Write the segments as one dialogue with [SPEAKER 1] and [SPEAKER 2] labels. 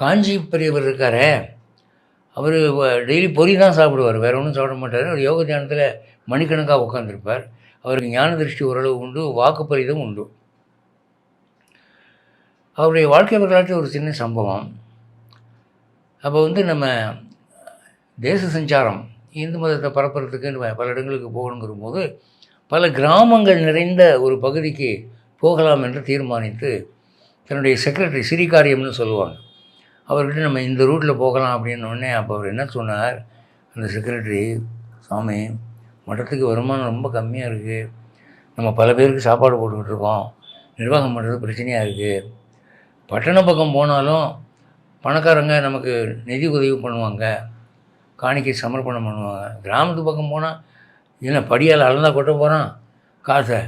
[SPEAKER 1] காஞ்சி பெரியவர் இருக்காரே அவர் டெய்லி பொரி தான் சாப்பிடுவார். வேறு ஒன்றும் சாப்பிட மாட்டார். அவர் யோக தியானத்தில் மணிக்கணக்காக உட்காந்துருப்பார் அவருக்கு ஞான திருஷ்டி ஓரளவு உண்டு வாக்குப்பரிதம் உண்டு. அவருடைய வாழ்க்கை வரலாற்று ஒரு சின்ன சம்பவம். அப்போ வந்து நம்ம தேச சஞ்சாரம் இந்து மதத்தை பரப்புறதுக்கு நம்ம பல இடங்களுக்கு போகணுங்கிற போது பல கிராமங்கள் நிறைந்த ஒரு பகுதிக்கு போகலாம் என்று தீர்மானித்து தன்னுடைய செக்ரட்டரி சிறிகாரியம்னு சொல்லுவாங்க. அவர்கிட்ட நம்ம இந்த ரூட்டில் போகலாம் அப்படின்ன அப்போ அவர் என்ன சொன்னார்? அந்த செக்ரட்டரி சாமி மட்டத்துக்கு வருமானம் ரொம்ப கம்மியாக இருக்குது நம்ம பல பேருக்கு சாப்பாடு போட்டுக்கிட்டு இருக்கோம். நிர்வாகம் பண்ணுறது பிரச்சனையாக இருக்குது பட்டண பக்கம் போனாலும் பணக்காரங்க நமக்கு நிதி உதவி பண்ணுவாங்க. காணிக்கை சமர்ப்பணம் பண்ணுவாங்க. கிராமத்து பக்கம் போனால் என்ன படியால் அளந்தால் கொட்ட போகிறான் காசை.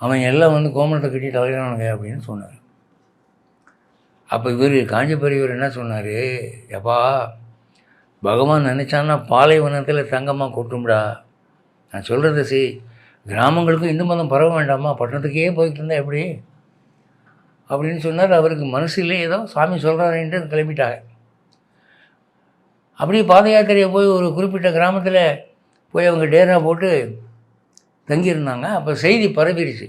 [SPEAKER 1] அவன் எல்லாம் வந்து கோமணத்தை கட்டி தலைகிறானுங்க அப்படின்னு சொன்னார். அப்போ இவர் காஞ்சிபுரியவர் என்ன சொன்னார்? எப்பா பகவான் நினச்சான்னா பாலைவனத்தில் தங்கமாக கொட்டும்டா. நான் சொல்கிறது சி கிராமங்களுக்கும் இந்து மதம் பரவ வேண்டாமா? பட்டணத்துக்கே போய்கிட்டு இருந்தா எப்படி? அப்படின்னு சொன்னார். அவருக்கு மனசிலே ஏதோ சாமி சொல்கிறாருன்ட்டு கிளம்பிட்டாங்க அப்படியே பாத யாத்திரையை போய் ஒரு குறிப்பிட்ட கிராமத்தில் போய் அவங்க டேரா போட்டு தங்கியிருந்தாங்க. அப்போ செய்தி பரவிடுச்சு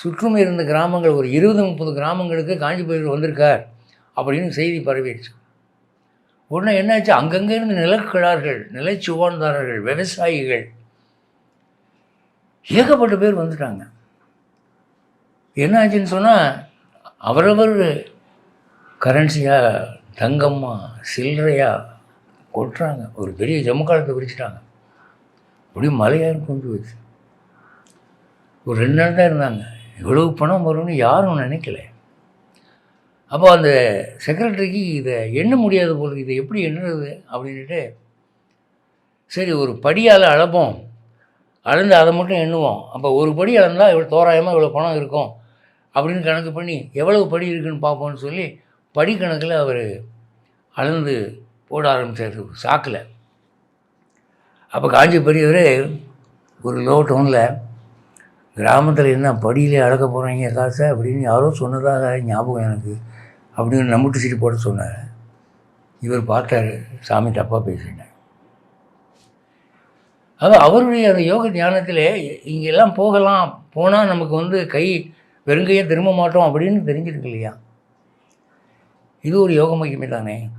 [SPEAKER 1] சுற்றும் இருந்த கிராமங்கள் ஒரு இருபது முப்பது கிராமங்களுக்கு காஞ்சி பயிர் வந்திருக்கார் அப்படின்னு செய்தி பரவிடுச்சு உடனே என்னாச்சு? அங்கங்கே இருந்து நிலக்கிழார்கள் நிலச்சுவான்தாரர்கள் விவசாயிகள் ஏகப்பட்ட பேர் வந்துட்டாங்க. என்னாச்சுன்னு சொன்னால் அவரவர் கரன்சியாக தங்கம்மா சில்லறையாக கொட்டுறாங்க. ஒரு பெரிய ஜம்மு காலத்தை பிரிச்சுட்டாங்க. அப்படியே மலையாக கொண்டு போச்சு ஒரு ரெண்டு நாள் தான் இருந்தாங்க. இவ்வளவு பணம் வரும்னு யாரும் நினைக்கல. அப்போ அந்த செக்ரட்டரிக்கு இதை எண்ண முடியாத போல இதை எப்படி எண்ணுறது அப்படின்ட்டு சரி ஒரு படியால் அளப்போம். அளந்து அதை மட்டும் எண்ணுவோம். அப்போ ஒரு படி அளந்தால் இவ்வளோ தோராயமாக இவ்வளோ பணம் இருக்கும் அப்படின்னு கணக்கு பண்ணி எவ்வளவு படி இருக்குன்னு பார்ப்போம்னு சொல்லி படி கணக்கில் அவர் அளந்து போட ஆரம்பித்தார் சாக்கில். அப்போ காஞ்சி பெரியவர் ஒரு லோ டவுனில் கிராமத்தில் என்ன படியிலே அடக்க போகிறீங்க காசை அப்படின்னு யாரோ சொன்னதாக ஞாபகம் எனக்கு. அப்படின்னு நம்பிட்டு சீட்டு போட சொன்னார். இவர் பார்த்தாரு சாமி தப்பாக பேசினேன் அது அவருடைய அந்த யோக தியானத்தில் இங்கெல்லாம் போகலாம் போனால் நமக்கு வந்து கை வெறுங்கையே திரும்ப மாட்டோம் அப்படின்னு தெரிஞ்சிருக்கு இல்லையா? இது ஒரு யோக மையமே தானே?